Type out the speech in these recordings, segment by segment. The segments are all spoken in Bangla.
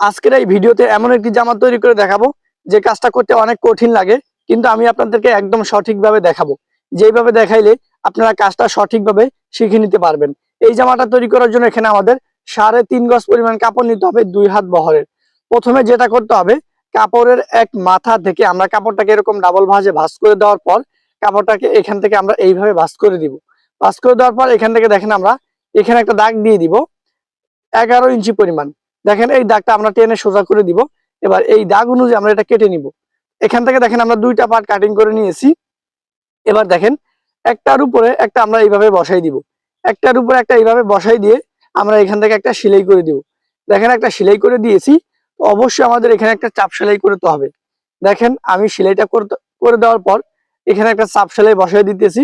আজকের এই ভিডিওতে এমন একটি জামা তৈরি করে দেখাবো, যে কাজটা করতে অনেক কঠিন লাগে, কিন্তু আমি আপনাদেরকে একদম সঠিকভাবে দেখাবো। যেইভাবে দেখাইলে আপনারা কাজটা সঠিকভাবে শিখে নিতে পারবেন। এই জামাটা তৈরি করার জন্য এখানে আমাদের সাড়ে তিন গজ পরিমাণ কাপড় নিতে হবে দুই হাত বহরের। প্রথমে যেটা করতে হবে, কাপড়ের এক মাথা থেকে আমরা কাপড়টাকে এরকম ডাবল ভাঁজে ভাঁজ করে দেওয়ার পর কাপড়টাকে এখান থেকে আমরা এইভাবে ভাঁজ করে দিব। ভাঁজ করে দেওয়ার পর এখান থেকে দেখেন আমরা, এখানে একটা দাগ দিয়ে দিব, এগারো ইঞ্চি পরিমাণ। দেখেন এই দাগটা আমরা টেনে সোজা করে দিব। এবার এই দাগ অনুযায়ী আমরা এটা কেটে নিব। এখান থেকে দেখেন আমরা দুইটা পার্ট কাটিং করে নিয়েছি। এবার দেখেন একটার উপরে একটা আমরা এইভাবে বসাই দিব। একটার উপরে একটা এইভাবে বসাই দিয়ে আমরা এখান থেকে একটা সেলাই করে দিব। দেখেন একটা সেলাই করে দিয়েছি অবশ্যই আমাদের এখানে একটা চাপ সেলাই করতে হবে। দেখেন আমি সেলাইটা করে দেওয়ার পর এখানে একটা চাপ সেলাই বসাই দিতেছি।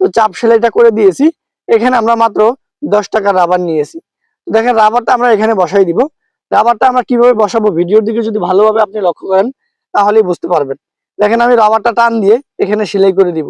তো চাপ সেলাইটা করে দিয়েছি। এখানে আমরা মাত্র দশ টাকা রাবার নিয়েছি। দেখেন রাবারটা আমরা এখানে বসাই দিব। রাবারটা আমরা কীভাবে বসাবো? ভিডিওর দিকে যদি ভালোভাবে আপনি লক্ষ্য করেন, তাহলেই বুঝতে পারবেন। দেখেন আমি রাবারটা টান দিয়ে এখানে সেলাই করে দিব।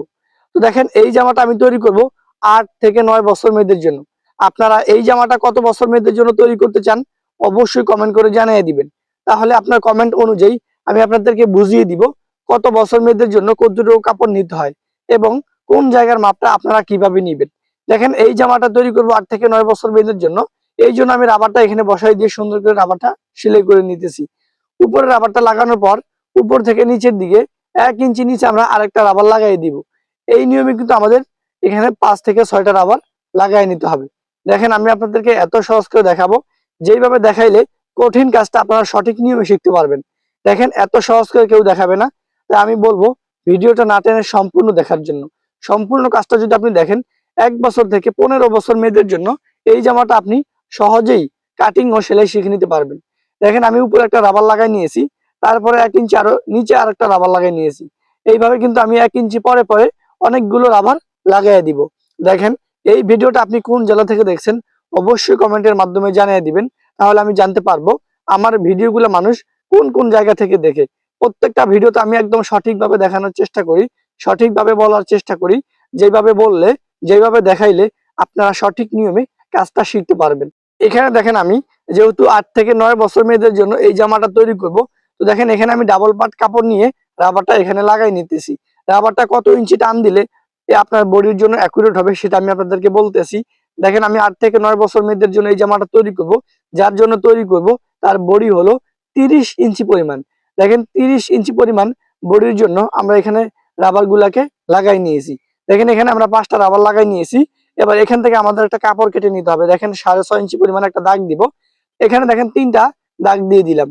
তো দেখেন, এই জামাটা আমি তৈরি করব আট থেকে নয় বছর মেয়েদের জন্য। আপনারা এই জামাটা কত বছর মেয়েদের জন্য তৈরি করতে চান, অবশ্যই কমেন্ট করে জানিয়ে দিবেন। তাহলে আপনার কমেন্ট অনুযায়ী আমি আপনাদেরকে বুঝিয়ে দিব কত বছর মেয়েদের জন্য কতটুকু কাপড় নিতে হয় এবং কোন জায়গার মাপটা আপনারা কীভাবে নিবেন। দেখেন, এই জামাটা তৈরি করব আট থেকে নয় বছর মেয়েদের জন্য। এই জন্য আমি রাবারটা এখানে বসাই দিয়ে সুন্দর করে রাবারটা সেলাই করে নিতেছি। উপরে রাবারটা লাগানোর পর উপর থেকে নিচের দিকে এক ইঞ্চি নিচে আমরা আরেকটা রাবার লাগাই দিব। এই নিয়মে কিন্তু আমাদের এখানে পাঁচ থেকে ছয়টা রাবার লাগাই নিতে হবে। দেখেন, আমি আপনাদেরকে এত সহজ করে দেখাবো। যেইভাবে দেখাইলে কঠিন কাজটা আপনারা সঠিক নিয়মে শিখতে পারবেন। দেখেন, এত সহজ করে কেউ দেখাবে না। তাই আমি বলব, ভিডিওটা না টেনে সম্পূর্ণ দেখার জন্য। সম্পূর্ণ কাজটা যদি আপনি দেখেন, এক বছর থেকে পনেরো বছর মেয়েদের জন্য এই জামাটা আপনি সহজেই কাটিং ও সেলাই শিখে নিতে পারবেন। দেখেন আমি উপরে একটা রাবার লাগাই নিয়েছি, তারপরে এক ইঞ্চি আরও নিচে আর একটা রাবার লাগাই নিয়েছি। এইভাবে কিন্তু আমি এক ইঞ্চি পরে পরে অনেকগুলো রাবার লাগাই দিব। দেখেন, এই ভিডিওটা আপনি কোন জেলা থেকে দেখছেন অবশ্যই কমেন্টের মাধ্যমে জানিয়ে দিবেন, তাহলে আমি জানতে পারব আমার ভিডিওগুলো মানুষ কোন কোন জায়গা থেকে দেখে। প্রত্যেকটা ভিডিওতে আমি একদম সঠিকভাবে দেখানোর চেষ্টা করি, সঠিকভাবে বলার চেষ্টা করি, যেভাবে বললে, যেভাবে দেখাইলে আপনারা সঠিক নিয়মে কাজটা শিখতে পারবেন। এখানে দেখেন আমি যেহেতু আট থেকে নয় বছর মেয়েদের জন্য এই জামাটা তৈরি করব, তো দেখেন এখানে আমি ডাবল পাট কাপড় নিয়ে রাবারটা এখানে লাগাই নিতেছি। রাবারটা কত ইঞ্চি টান দিলে আপনার বডির জন্য অ্যাকুরেট হবে সেটা আমি আপনাদেরকে বলতেছি। দেখেন আমি আট থেকে নয় বছর মেয়েদের জন্য এই জামাটা তৈরি করব। যার জন্য তৈরি করব, তার বডি হলো তিরিশ ইঞ্চি পরিমাণ। দেখেন তিরিশ ইঞ্চি পরিমাণ বডির জন্য আমরা এখানে রাবার গুলাকে লাগাই নিয়েছি। দেখেন এখানে আমরা পাঁচটা রাবার লাগাই নিয়েছি। এবার এখান থেকে আমাদের একটা কাপড় কেটে নিতে হবে। দেখেন সাড়ে ছয় ইঞ্চি পরিমাণ একটা দাগ দিব। এখানে দেখেন তিনটা দাগ দিয়ে দিলাম।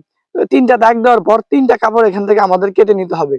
তিনটা দাগ দেওয়ার পর তিনটা কাপড় এখান থেকে আমাদের কেটে নিতে হবে।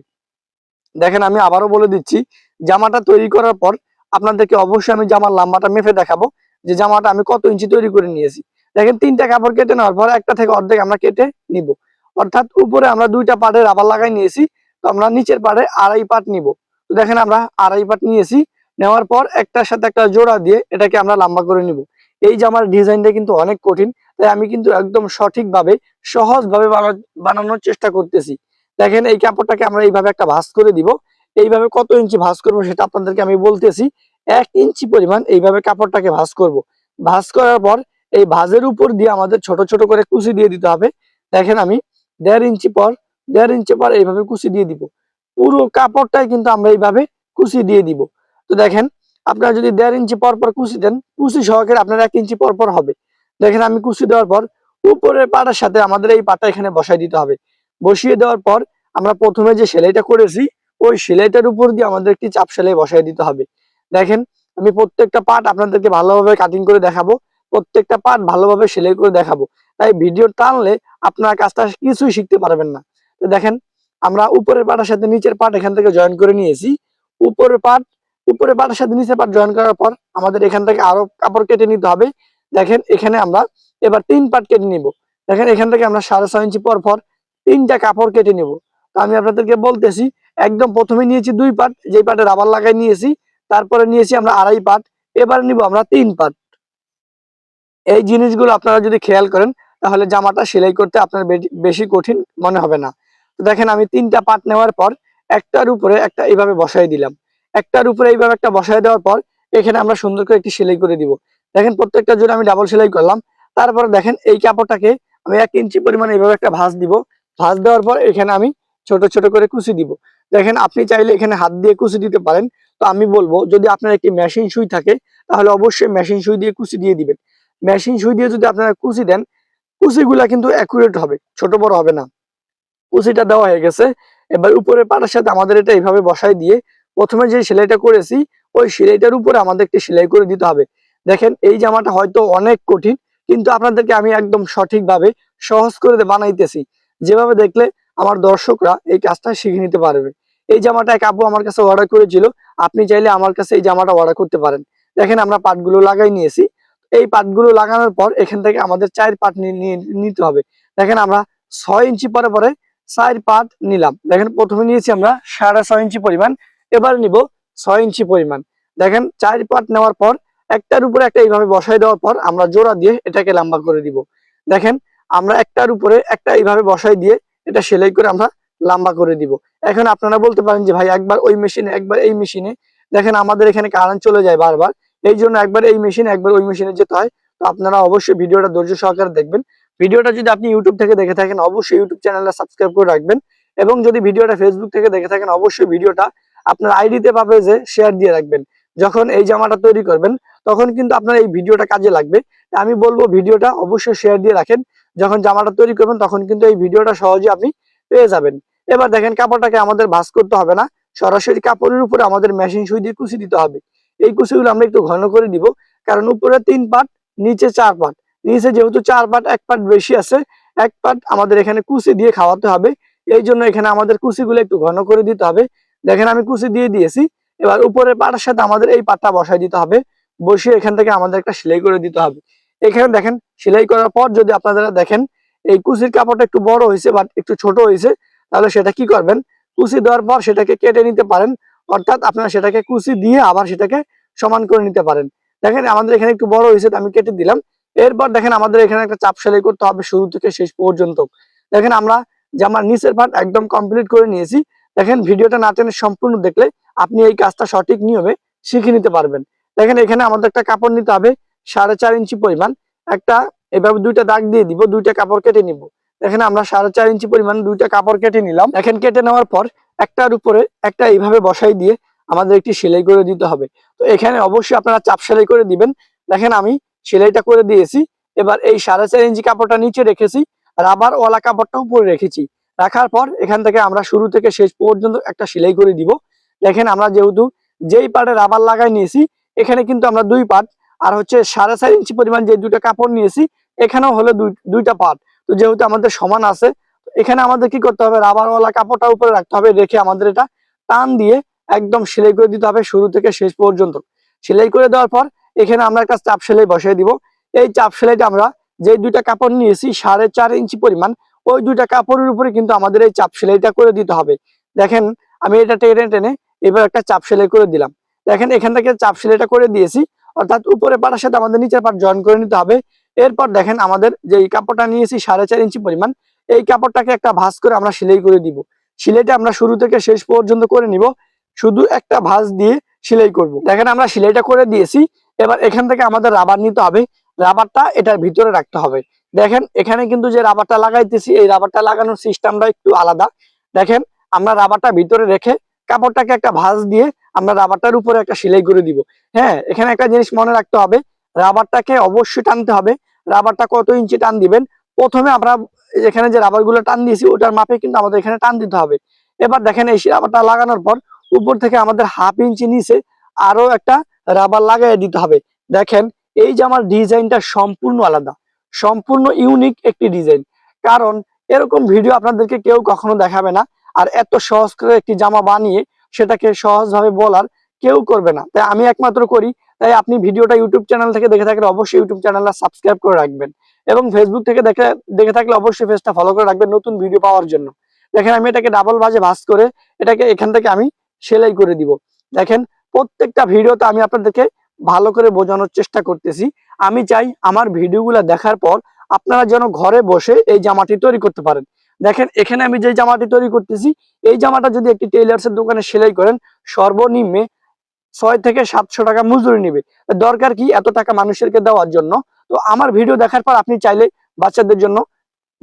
দেখেন আমি আবারও বলে দিচ্ছি, জামাটা তৈরি করার পর আপনাদেরকে অবশ্যই আমি জামার লাম্বাটা মেপে দেখাবো যে জামাটা আমি কত ইঞ্চি তৈরি করে নিয়েছি। দেখেন তিনটা কাপড় কেটে নেওয়ার পর একটা থেকে অর্ধেক আমরা কেটে নিব। অর্থাৎ উপরে আমরা দুইটা পাটে রাবার লাগাই নিয়েছি, তো আমরা নিচের পাটে আড়াই পাট নিব। তো দেখেন আমরা আড়াই পাট নিয়েছি। নেওয়ার পর একটার সাথে একটা জোড়া দিয়ে এটাকে আমরা লম্বা করে নিব। এই জামার ডিজাইনটা কিন্তু অনেক কঠিন, তাই আমি কিন্তু একদম সঠিকভাবে, সহজভাবে বানা- বানানোর চেষ্টা করতেছি। দেখেন এই কাপড়টাকে আমরা এইভাবে একটা ভাঁজ করে দিব। এইভাবে কত ইঞ্চি ভাঁজ করব সেটা আপনাদেরকে আমি বলতেছি। এক ইঞ্চি পরিমাণ এইভাবে কাপড়টাকে ভাঁজ করব। ভাঁজ করার পর এই ভাজের উপর দিয়ে আমাদের ছোট ছোট করে কুচি দিয়ে দিতে হবে। দেখেন আমি দেড় ইঞ্চি পর, দেড় ইঞ্চি পর এইভাবে কুচি দিয়ে দিব। পুরো কাপড়টাই কিন্তু আমরা এইভাবে কুচি দিয়ে দিব। তো দেখেন, আপনারা যদি দেড় ইঞ্চি পর পর কুচি দেন কুচি সহকারে আপনার এক ইঞ্চি পর পর হবে। দেখেন, আমি কুচি দেওয়ার পর উপরের পাটার সাথে আমাদের এই পাটা এখানে বসাই দিতে হবে। বসিয়ে দেওয়ার পর আমরা প্রথমে যে সেলাইটা করেছি, ওই সেলাইটার উপর দিয়ে আমাদের একটি চাপ সেলাই বসাই দিতে হবে। দেখেন, আমি প্রত্যেকটা পার্ট আপনাদেরকে ভালোভাবে কাটিং করে দেখাবো, প্রত্যেকটা পার্ট ভালোভাবে সেলাই করে দেখাবো। তাই ভিডিও টানলে আপনার কাজটা কিছুই শিখতে পারবেন না। তো দেখেন, আমরা উপরের পাটার সাথে নিচের পার্ট এখান থেকে জয়েন করে নিয়েছি। উপরের পার্ট উপরের পাটের সাথে নিচে পাট জয়েন করার পর আমাদের এখান থেকে আরও কাপড় কেটে নিতে হবে। দেখেন, এখানে আমরা এবার তিন পাট কেটে নিব। দেখেন, এখান থেকে আমরা সাড়ে ছয় ইঞ্চি পর পর তিনটা কাপড় কেটে নিব। আমি আপনাদেরকে বলতেছি, একদম প্রথমে নিয়েছি দুই পাট, যেই পাটে রাবার লাগাই নিয়েছি, তারপরে নিয়েছি আমরা আড়াই পাট, এবার নিব আমরা তিন পাট। এই জিনিসগুলো আপনারা যদি খেয়াল করেন, তাহলে জামাটা সেলাই করতে আপনার বেশি কঠিন মনে হবে না। দেখেন, আমি তিনটা পাট নেওয়ার পর একটার উপরে একটা এইভাবে বসাই দিলাম। একটার উপরে এইভাবে একটা বসায় দেওয়ার পর এখানে আমরা সুন্দর করে একটি সেলাই করে দিব। দেখেন প্রত্যেকটা জোড়া আমি ডাবল সেলাই করলাম। তারপরে দেখেন এই কাপড়টাকে আমি এক ইঞ্চি পরিমাণ এইভাবে একটা ভাঁজ দিব। ভাঁজ দেওয়ার পর এখানে আমি ছোট ছোট করে কুচি দিব। দেখেন আপনি চাইলে এখানে হাত দিয়ে কুচি দিতে পারেন। তো আমি বলব, যদি আপনার একটি মেশিন সুই থাকে, তাহলে অবশ্যই মেশিন সুই দিয়ে কুচি দিয়ে দিবেন। মেশিন সুই দিয়ে যদি আপনারা কুচি দেন, কুচিগুলা কিন্তু অ্যাকুরেট হবে, ছোট বড় হবে না। কুচিটা দেওয়া হয়ে গেছে। এবার উপরে পাটার সাথে আমাদের এটা এইভাবে বসাই দিয়ে প্রথমে যে সেলাইটা করেছি, ওই সেলাইটার উপরে আমাদের একটি সেলাই করে দিতে হবে। দেখেন, এই জামাটা হয়তো অনেক কঠিন, কিন্তু আপনাদেরকে আমি একদম সঠিকভাবে সহজ করে বানাইতেছি। যেভাবে দেখলে আমার দর্শকরা এই কাজটা শিখে নিতে পারবে। এই জামাটা এক আপু আমার কাছে অর্ডার করেছিল, আপনি চাইলে আমার কাছে এই জামাটা অর্ডার করতে পারেন। দেখেন, আমরা পাটগুলো লাগাই নিয়েছি। এই পাটগুলো লাগানোর পর এখান থেকে আমাদের চার পাট নিতে হবে। দেখেন, আমরা ছয় ইঞ্চি পরে পরে চার পাট নিলাম। দেখেন, প্রথমে নিয়েছি আমরা সাড়ে ছয় ইঞ্চি পরিমাণ এবার নিব ছয় ইঞ্চি পরিমাণ। দেখেন, চার পাট নেওয়ার পর, একটার উপরে একটা এইভাবে বসাই দেওয়ার পর আমরা জোড়া দিয়ে এটাকে লম্বা করে দিব। দেখেন, আমরা একটার উপরে একটা এইভাবে বসাই দিয়ে এটা সেলাই করে আমরা লম্বা করে দিব। এখন আপনারা বলতে পারেন যে, ভাই, একবার ওই মেশিনে, একবার এই মেশিনে। দেখেন, আমাদের এখানে কারেন্ট চলে যায় বারবার। এই জন্য একবার এই মেশিনে, একবার ওই মেশিনে যেতে হয়। তো আপনারা অবশ্যই ভিডিওটা ধৈর্য সহকারে দেখবেন। ভিডিওটা যদি আপনি ইউটিউব থেকে দেখে থাকেন, অবশ্যই ইউটিউব চ্যানেলটা সাবস্ক্রাইব করে রাখবেন। এবং যদি ভিডিওটা ফেসবুক থেকে দেখে থাকেন, অবশ্যই ভিডিওটা আপনার আইডিতে পাবে যে শেয়ার দিয়ে রাখবেন। যখন এই জামাটা তৈরি করবেন, তখন কিন্তু আপনার এই ভিডিওটা কাজে লাগবে। আমি বলব ভিডিওটা অবশ্যই শেয়ার দিয়ে রাখেন। যখন জামাটা তৈরি করবেন, তখন কিন্তু এই ভিডিওটা সহজে আপনি পেয়ে যাবেন। এবার দেখেন কাপড়টাকে আমাদের ভাঁজ করতে হবে না। সরাসরি কাপড়ের উপরে আমাদের মেশিন সুই দিয়ে কুচি দিতে হবে। এই কুচিগুলো আমরা একটু ঘন করে দিব কারণ উপরে তিন পাট, নিচে চার পাট। নিচে যেহেতু চার পাট, এক পাট বেশি আছে, এক পাট আমাদের এখানে কুচি দিয়ে খাওয়াতে হবে। এই জন্য এখানে আমাদের কুচিগুলো একটু ঘন করে দিতে হবে। দেখেন আমি কুচি দিয়ে দিয়েছি। এবার উপরের পাটার সাথে আমাদের এই পাটটা বসাই দিতে হবে। বসিয়ে এখান থেকে আমাদের একটা সেলাই করে দিতে হবে। এখানে দেখেন, সেলাই করার পর যদি আপনারা দেখেন, এই কুচির কাপড়টা একটু বড় হয়েছে বা একটু ছোট হয়েছে, তাহলে সেটা কি করবেন? কুচি দেওয়ার পর সেটাকে কেটে নিতে পারেন। অর্থাৎ আপনারা সেটাকে কুচি দিয়ে আবার সেটাকে সমান করে নিতে পারেন। দেখেন, আমাদের এখানে একটু বড় হয়েছে আমি কেটে দিলাম। এরপর দেখেন, আমাদের এখানে একটা চাপ সেলাই করতে হবে শুরু থেকে শেষ পর্যন্ত। দেখেন, আমরা জামার নিচের পার্ট একদম কমপ্লিট করে নিয়েছি দেখেন ভিডিওটা না টেনে সম্পূর্ণ দেখলে আপনি এই কাজটা সঠিক নিয়মে শিখে নিতে পারবেন। দেখেন এখানে আমাদের একটা কাপড় নিতে হবে, সাড়ে চার ইঞ্চি পরিমাণ। একটা, এভাবে দুইটা দাগ দিয়ে দিব, দুইটা কাপড় কেটে নিব। দেখেন আমরা সাড়ে চার ইঞ্চি পরিমাণ দুইটা কাপড় কেটে নিলাম। এখন কেটে নেওয়ার পর একটার উপরে একটা এইভাবে বসাই দিয়ে আমাদের একটি সেলাই করে দিতে হবে। তো এখানে অবশ্যই আপনারা চাপ সেলাই করে দিবেন। দেখেন আমি সেলাইটা করে দিয়েছি। এবার এই সাড়ে চার ইঞ্চি কাপড়টা নিচে রেখেছি, রাবার ওয়ালা কাপড়টা উপরে রেখেছি। রাখার পর এখান থেকে আমরা শুরু থেকে শেষ পর্যন্ত একটা সেলাই করে দিব। দেখেন আমরা যেহেতু যেই পার্টে রাবার লাগাই নিয়েছি, এখানে কিন্তু আমরা দুই পার্ট আর হচ্ছে সাড়ে চার ইঞ্চি পরিমাণ যে দুইটা কাপড় নিয়েছি, এখানেও হলো দুই, দুইটা পার্ট তো যেহেতু আমাদের সমান আছে এখানে আমাদের কি করতে হবে? রাবারওয়ালা কাপড়টা উপরে রাখতে হবে, রেখে আমাদের এটা টান দিয়ে একদম সেলাই করে দিতে হবে শুরু থেকে শেষ পর্যন্ত। সেলাই করে দেওয়ার পর এখানে আমরা একটা চাপ সেলাই বসিয়ে দিব। এই চাপ সেলাইটা আমরা যে দুইটা কাপড় নিয়েছি, সাড়ে চার ইঞ্চি পরিমাণ ওই দুইটা কাপড়ের উপরে কিন্তু আমাদের এই চাপ সেলাইটা করে দিতে হবে। দেখেন, আমি এটা টেনে টেনে এবার একটা চাপ সেলাই করে দিলাম। দেখেন, এখান থেকে চাপ সেলাইটা করে দিয়েছি। অর্থাৎ উপরে পাটার সাথে আমাদের নিচের পাট জয়েন করে নিতে হবে। এরপর দেখেন, আমাদের যে কাপড়টা নিয়েছি সাড়ে চার ইঞ্চি পরিমাণ, এই কাপড়টাকে একটা ভাঁজ করে আমরা সেলাই করে দিব। সেলাইটা আমরা শুরু থেকে শেষ পর্যন্ত করে নিব। শুধু একটা ভাঁজ দিয়ে সেলাই করব। দেখেন, আমরা সেলাইটা করে দিয়েছি। এবার এখান থেকে আমাদের রাবার নিতে হবে। রাবারটা এটার ভিতরে রাখতে হবে। দেখেন, এখানে কিন্তু যে রাবারটা লাগাইতেছি, এই রাবারটা লাগানোর সিস্টেমটা একটু আলাদা। দেখেন, আমরা রাবারটা ভিতরে রেখে কাপড়টাকে একটা ভাঁজ দিয়ে আমরা রাবারটার উপরে একটা সেলাই করে দিব। হ্যাঁ এখানে একটা জিনিস মনে রাখতে হবে, রাবারটাকে অবশ্যই টানতে হবে। রাবারটা কত ইঞ্চি টান দিবেন? প্রথমে আমরা এখানে যে রাবারগুলো টান দিয়েছি, ওটার মাপে কিন্তু আমাদের এখানে টান দিতে হবে। এবার দেখেন, এই রাবারটা লাগানোর পর উপর থেকে আমাদের হাফ ইঞ্চি নিচে আরও একটা রাবার লাগাই দিতে হবে। দেখেন, এই জামার ডিজাইনটা সম্পূর্ণ আলাদা। সম্পূর্ণ ইউনিক একটি ডিজাইন কারণ এরকম ভিডিও আপনাদেরকে কেউ কখনো দেখাবে না, আর এত সহজ করে একটি জামা বানিয়ে সেটাকে সহজভাবে বলার কেউ করবে না। তাই আমি একমাত্র করি, তাই আপনি ভিডিওটা ইউটিউব চ্যানেল থেকে দেখে থাকলে অবশ্যই ইউটিউব চ্যানেলটা সাবস্ক্রাইব করে রাখবেন এবং ফেসবুক থেকে দেখে দেখে থাকলে অবশ্যই পেজটা ফলো করে রাখবেন নতুন ভিডিও পাওয়ার জন্য। দেখেন আমি এটাকে ডাবল ভাজে ভাজ করে এটাকে এখান থেকে আমি সেলাই করে দিব। দেখেন প্রত্যেকটা ভিডিওতে আমি আপনাদেরকে ভালো করে বোঝানোর চেষ্টা করতেছি। আমি চাই আমার ভিডিওগুলো দেখার পর আপনারা যেন ঘরে বসে এই জামাটি তৈরি করতে পারেন। দেখেন, এখানে আমি যে জামাটি তৈরি করতেছি, এই জামাটা যদি একটি টেইলার্সের দোকানে সেলাই করেন, সর্বনিম্নে ছয় থেকে সাতশো টাকা মজুরি নেবে। দরকার কি এত টাকা মানুষেরকে দেওয়ার জন্য? তো আমার ভিডিও দেখার পর আপনি চাইলে বাচ্চাদের জন্য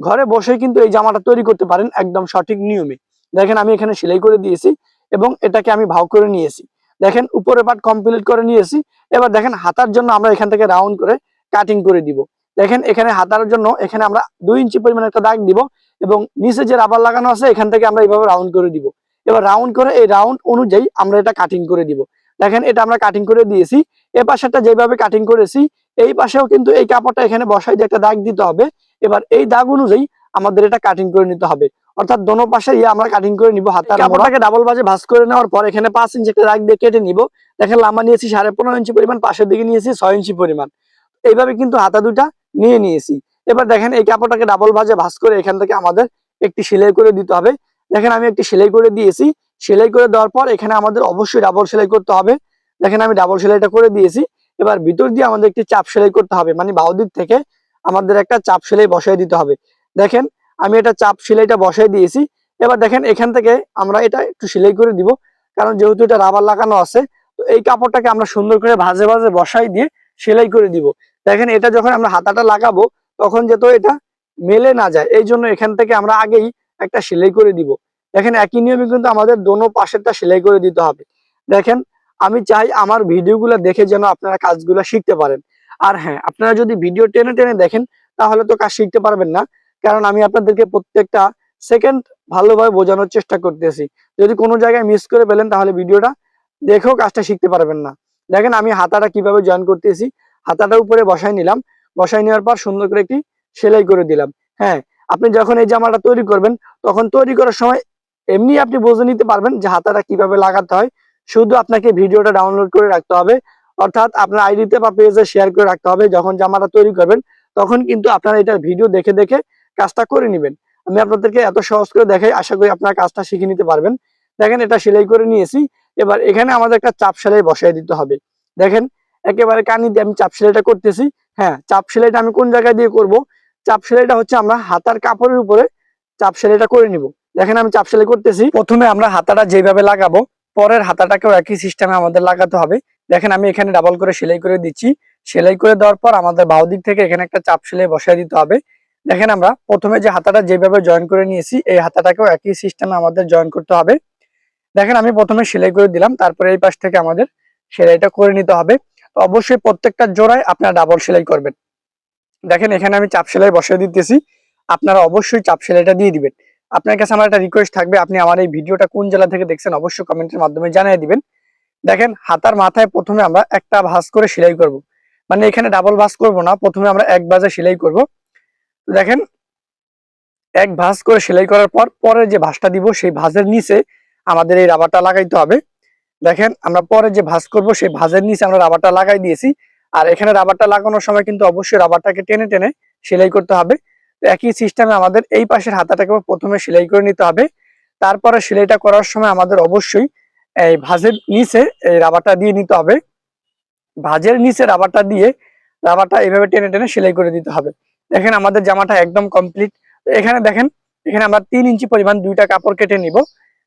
ঘরে বসে কিন্তু এই জামাটা তৈরি করতে পারেন একদম সঠিক নিয়মে। দেখেন, আমি এখানে সেলাই করে দিয়েছি এবং এটাকে আমি ভাও করে নিয়েছি। দেখেন উপরে পাট কমপ্লিট করে নিয়েছি। এবার দেখেন, হাতার জন্য আমরা এখান থেকে রাউন্ড করে কাটিং করে দিব। দেখেন, এখানে হাতার জন্য এখানে আমরা দুই ইঞ্চি পরিমাণ একটা দাগ দিব এবং নিচে যে রাবার লাগানো আছে, এখান থেকে আমরা এইভাবে রাউন্ড করে দিব। এবার রাউন্ড করে এই রাউন্ড অনুযায়ী আমরা এটা কাটিং করে দিব। দেখেন, এটা আমরা কাটিং করে দিয়েছি। এ পাশেটা যেভাবে কাটিং করেছি, এই পাশেও কিন্তু এই কাপড়টা এখানে বসাই দিয়ে একটা দাগ দিতে হবে। এবার এই দাগ অনুযায়ী আমাদের এটা কাটিং করে নিতে হবে। অর্থাৎ দোনো পাশে ইয়ে আমরা কাটিং করে নিব হাতার কাপড়টাকে ডাবল বাজে ভাঁজ করে নেওয়ার পর এখানে পাঁচ ইঞ্চি একটা দাগ দিয়ে কেটে নিব। দেখেন লম্বা নিয়েছি সাড়ে পনেরো ইঞ্চি পরিমাণ, পাশের দিকে নিয়েছি ছয় ইঞ্চি পরিমাণ। এইভাবে কিন্তু হাতা দুটা নিয়ে নিয়েছি। এবার দেখেন এই কাপড়টাকে ডাবল ভাজে ভাঁজ করে এখান থেকে আমাদের একটি সেলাই করে দিতে হবে। দেখেন আমি একটি সেলাই করে দিয়েছি। সেলাই করে দেওয়ার পর এখানে আমাদের অবশ্যই ডাবল সেলাই করতে হবে। দেখেন আমি ডাবল সেলাইটা করে দিয়েছি। এবার ভিতর দিয়ে আমাদের একটি চাপ সেলাই করতে হবে মানে বাউ দিক থেকে আমাদের একটা চাপ সেলাই বসাই দিতে হবে। দেখেন আমি এটা চাপ সেলাইটা বসাই দিয়েছি। এবার দেখেন এখান থেকে আমরা এটা একটু সেলাই করে দিব, কারণ যেহেতু এটা রাবার লাগানো আছে, তো এই কাপড়টাকে আমরা সুন্দর করে ভাজে ভাজে বসাই দিয়ে সেলাই করে দিব। দেখেন এটা যখন আমরা হাতাটা লাগাবো, তখন যেত এটা মেলে না যায়, এই জন্য এখান থেকে আমরা আগেই একটা সেলাই করে দিব। দেখেন একই নিয়মে কিন্তু আমাদের দোনো পাশেরটা সেলাই করে দিতে হবে। দেখেন, আমি চাই আমার ভিডিওগুলো দেখে যেন আপনারা কাজগুলো শিখতে পারেন। আর হ্যাঁ আপনারা যদি ভিডিও টেনে টেনে দেখেন, তাহলে তো কাজ শিখতে পারবেন না। কারণ আমি আপনাদেরকে প্রত্যেকটা সেকেন্ড ভালোভাবে বোঝানোর চেষ্টা করতেছি। যদি কোনো জায়গায় মিস করে পেলেন তাহলে ভিডিওটা দেখেও কাজটা শিখতে পারবেন না। দেখেন, আমি হাতাটা কীভাবে জয়েন করতেছি। হাতাটা উপরে বসাই নিলাম। বসাই নেওয়ার পর সুন্দর করে একটি সেলাই করে দিলাম। হ্যাঁ আপনি যখন এই জামাটা তৈরি করবেন, তখন তৈরি করার সময় এমনি আপনি বুঝে নিতে পারবেন যে হাতাটা কীভাবে লাগাতে হয়। শুধু আপনাকে ভিডিওটা ডাউনলোড করে রাখতে হবে। অর্থাৎ আপনার আইডিতে বা পেজে শেয়ার করে রাখতে হবে। যখন জামাটা তৈরি করবেন, তখন কিন্তু আপনারা এটার ভিডিও দেখে দেখে কাজটা করে নেবেন। আমি আপনাদেরকে এত সহজ করে দেখাই, আশা করি আপনারা কাজটা শিখে নিতে পারবেন। দেখেন, এটা সেলাই করে নিয়েছি। এবার এখানে আমাদের একটা চাপ সেলাই বসাই দিতে হবে। দেখেন, একেবারে কানি দিয়ে আমি চাপ সেলাইটা করতেছি। হ্যাঁ চাপ সেলাইটা আমি কোন জায়গায় দিয়ে করব? চাপ সেলাইটা হচ্ছে আমরা হাতার কাপড়ের উপরে চাপ সেলাইটা করে নিব। দেখেন, আমি চাপ সেলাই করতেছি। প্রথমে আমরা হাতাটা যেভাবে লাগাবো, পরের হাতাটাকেও একই সিস্টেমে আমাদের লাগাতে হবে। দেখেন, আমি এখানে ডাবল করে সেলাই করে দিচ্ছি। সেলাই করে দেওয়ার পর আমাদের বাউ দিক থেকে এখানে একটা চাপ সেলাই বসাই দিতে হবে। দেখেন আমরা প্রথমে যে হাতাটা যেভাবে জয়েন করে নিয়েছি, এই হাতাটাকেও একই সিস্টেমে আমাদের জয়েন করতে হবে। দেখেন আমি প্রথমে সেলাই করে দিলাম, তারপরে এই পাশ থেকে আমাদের সেলাইটা করে নিতে হবে। তো অবশ্যই প্রত্যেকটা জোড়ায় আপনারা ডাবল সেলাই করবেন। দেখেন এখানে আমি চাপ সেলাই বসিয়ে দিতেছি, আপনারা অবশ্যই চাপ সেলাইটা দিয়ে দিবেন। আপনার কাছে আমার একটা রিকোয়েস্ট থাকবে, আপনি আমার এই ভিডিওটা কোন জেলা থেকে দেখছেন অবশ্যই কমেন্টের মাধ্যমে জানিয়ে দিবেন। দেখেন হাতার মাথায় প্রথমে আমরা একটা ভাঁজ করে সেলাই করব। মানে এখানে ডাবল ভাঁজ করব না, প্রথমে আমরা এক ভাঁজে সেলাই করব। দেখেন, এক ভাঁজ করে সেলাই করার পর পরে যে ভাঁজটা দিব, সেই ভাঁজের নিচে আমাদের এই রাবারটা লাগাইতে হবে। দেখেন, আমরা পরে যে ভাঁজ করব, সেই ভাঁজের নিচে আমরা রাবারটা লাগাই দিয়েছি। আর এখানে রাবারটা লাগানোর সময় কিন্তু অবশ্যই রাবারটাকে টেনে টেনে সেলাই করতে হবে। একই সিস্টেমে আমাদের এই পাশের হাতাটাকে প্রথমে সেলাই করে নিতে হবে। তারপরে সেলাইটা করার সময় আমাদের অবশ্যই এই ভাঁজের নিচে এই রাবারটা দিয়ে নিতে হবে। ভাঁজের নিচে রাবারটা দিয়ে রাবারটা এইভাবে টেনে টেনে সেলাই করে দিতে হবে। দেখেন আমাদের জামাটা একদম কমপ্লিট এখানে দেখেন, এখানে আমরা তিন ইঞ্চি পরিমাণ দুইটা কাপড় কেটে নিব।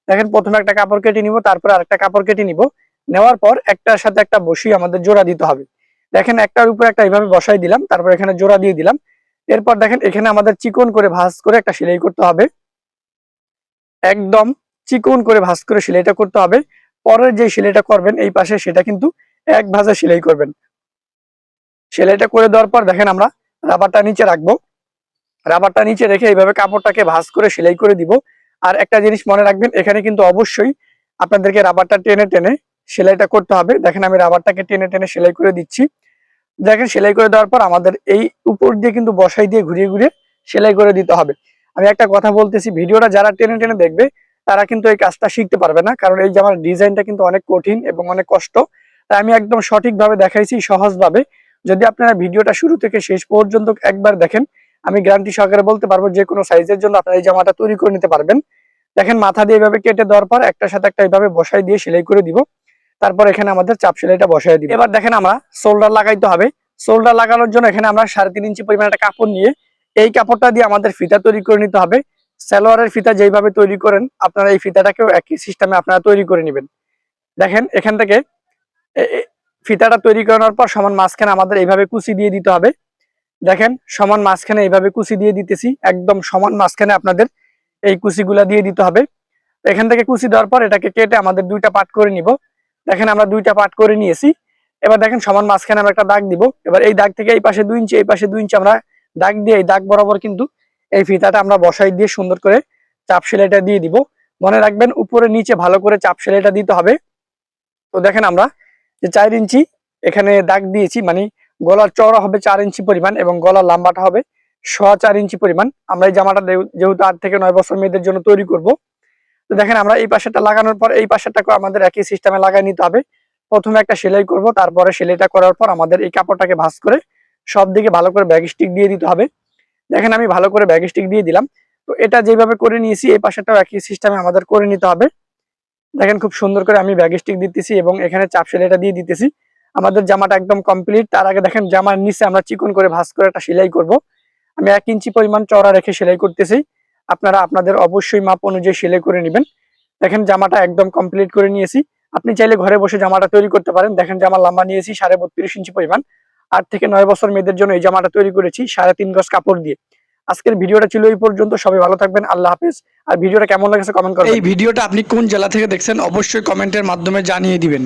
দেখেন, প্রথমে একটা কাপড় কেটে নিব, তারপর আরেকটা কাপড় কেটে নিব। নেওয়ার পর একটার সাথে একটা বসিয়ে আমাদের জোড়া দিতে হবে। দেখেন, একটার উপর একটা এইভাবে বসাই দিলাম, তারপর এখানে জোড়া দিয়ে দিলাম। এরপর দেখেন, এখানে আমাদের চিকন করে ভাঁজ করে একটা সেলাই করতে হবে। একদম চিকন করে ভাঁজ করে সেলাইটা করতে হবে। পরের যে সেলাইটা করবেন, এই পাশে সেটা কিন্তু এক ভাঁজে সেলাই করবেন। সেলাইটা করে দেওয়ার পর দেখেন আমরা রাবারটা নিচে রাখব। রাবারটা নিচে রেখে এইভাবে কাপড়টাকে ভাঁজ করে সেলাই করে দিব। আর একটা জিনিস মনে রাখবেন, এখানে কিন্তু অবশ্যই আপনাদেরকে রাবারটা টেনে টেনে সেলাইটা করতে হবে। দেখেন আমি রাবারটাকে টেনে টেনে সেলাই করে দিচ্ছি। দেখেন সেলাই করে দেওয়ার পর আমাদের এই উপর দিয়ে কিন্তু বসাই দিয়ে ঘুরিয়ে ঘুরিয়ে সেলাই করে দিতে হবে। আমি একটা কথা বলতেছি, ভিডিওটা যারা টেনে টেনে দেখবে, তারা কিন্তু এই কাজটা শিখতে পারবে না। কারণ এই যে আমার ডিজাইনটা কিন্তু অনেক কঠিন এবং অনেক কষ্ট। তাই আমি একদম সঠিকভাবে দেখাইছি, সহজভাবে। যদি আপনারা ভিডিওটা শুরু থেকে শেষ পর্যন্ত একবার দেখেন, আমি গ্যারান্টি সহকারে বলতে পারব যে কোনো সাইজের জন্য আপনারা এই জামাটা তৈরি করে নিতে পারবেন। দেখেন, মাথা দিয়ে এইভাবে কেটে দেওয়ার পর একটার সাথে একটা এইভাবে বসাই দিয়ে সেলাই করে দিব। তারপর এখানে আমাদের চাপ সেলাইটা বসাই দিব। এবার দেখেন আমরা শোল্ডার লাগাইতে হবে। শোল্ডার লাগানোর জন্য এখানে আমরা সাড়ে তিন ইঞ্চি পরিমাণ একটা কাপড় নিয়ে এই কাপড়টা দিয়ে আমাদের ফিতা তৈরি করে নিতে হবে। সালোয়ারের ফিতা যেইভাবে তৈরি করেন, আপনারা এই ফিতাটাকেও একই সিস্টেমে আপনারা তৈরি করে নেবেন। দেখেন, এখান থেকে ফিতাটা তৈরি করানোর পর সমান মাঝখানে আমাদের এইভাবে কুচি দিয়ে দিতে হবে। দেখেন, সমান মাঝখানে এইভাবে কুচি দিয়ে দিতেছি। একদম সমান মাঝখানে আপনাদের এই কুচিগুলা দিয়ে দিতে হবে। এখান থেকে কুচি দেওয়ার পর এটাকে কেটে আমাদের দুইটা পার্ট করে নিব। দেখেন, আমরা দুইটা পার্ট করে নিয়েছি। এবার দেখেন, সমান মাঝখানে আমরা একটা দাগ দিব। এবার এই দাগ থেকে এই পাশে দুই ইঞ্চি, এই পাশে দুই ইঞ্চি আমরা দাগ দিয়ে, এই দাগ বরাবর কিন্তু এই ফিতাটা আমরা বসাই দিয়ে সুন্দর করে চাপ সেলাইটা দিয়ে দিব। মনে রাখবেন, উপরে নিচে ভালো করে চাপ সেলাইটা দিতে হবে। তো দেখেন, আমরা যে চার ইঞ্চি, এখানে দাগ দিয়েছি মানে গলার চওড়া হবে চার ইঞ্চি পরিমাণ এবং গলার লম্বাটা হবে সোয়া চার ইঞ্চি পরিমাণ। আমরা এই জামাটা যেহেতু- আট থেকে নয় বছর মেয়েদের জন্য তৈরি করব। তো দেখেন আমরা এই পাশেটা লাগানোর পর, এই পাশেরটাকে আমাদের একই সিস্টেমে লাগাই নিতে হবে। প্রথমে একটা সেলাই করব, তারপরে সেলাইটা করার পর আমাদের এই কাপড়টাকে ভাঁজ করে সব দিকে ভালো করে ব্যাগ স্টিক দিয়ে দিতে হবে। দেখেন আমি ভালো করে ব্যাগ স্টিক দিয়ে দিলাম। তো এটা যেভাবে করে নিয়েছি, এই পাশেটাও একই সিস্টেমে আমাদের করে নিতে হবে। দেখেন খুব সুন্দর করে আমি ব্যাগ স্টিক দিতেছি এবং এখানে চাপ সেলাইটা দিয়ে দিতেছি। আমাদের জামাটা একদম কমপ্লিট তার আগে দেখেন জামার নিচে আমরা চিকন করে ভাঁজ করে একটা সেলাই করব। আমি এক ইঞ্চি পরিমাণ চড়া রেখে সেলাই করতেছি। আপনারা আপনাদের অবশ্যই মাপ অনুযায়ী সেলাই করে নেবেন। দেখেন জামাটা একদম কমপ্লিট করে নিয়েছি। আপনি চাইলে ঘরে বসে জামাটা তৈরি করতে পারেন। দেখেন জামা লম্বা নিয়েছি সাড়ে বত্রিশ ইঞ্চি পরিমাণ। আট থেকে নয় বছর মেয়েদের জন্য এই জামাটা তৈরি করেছি, সাড়ে তিন গজ কাপড় দিয়ে। আজকের ভিডিওটা ছিল এই পর্যন্ত, সবাই ভালো থাকবেন, আল্লাহ হাফিজ। আর ভিডিওটা কেমন লাগছে কমেন্ট করবেন। এই ভিডিওটা আপনি কোন জেলা থেকে দেখছেন, অবশ্যই কমেন্টের মাধ্যমে জানিয়ে দিবেন।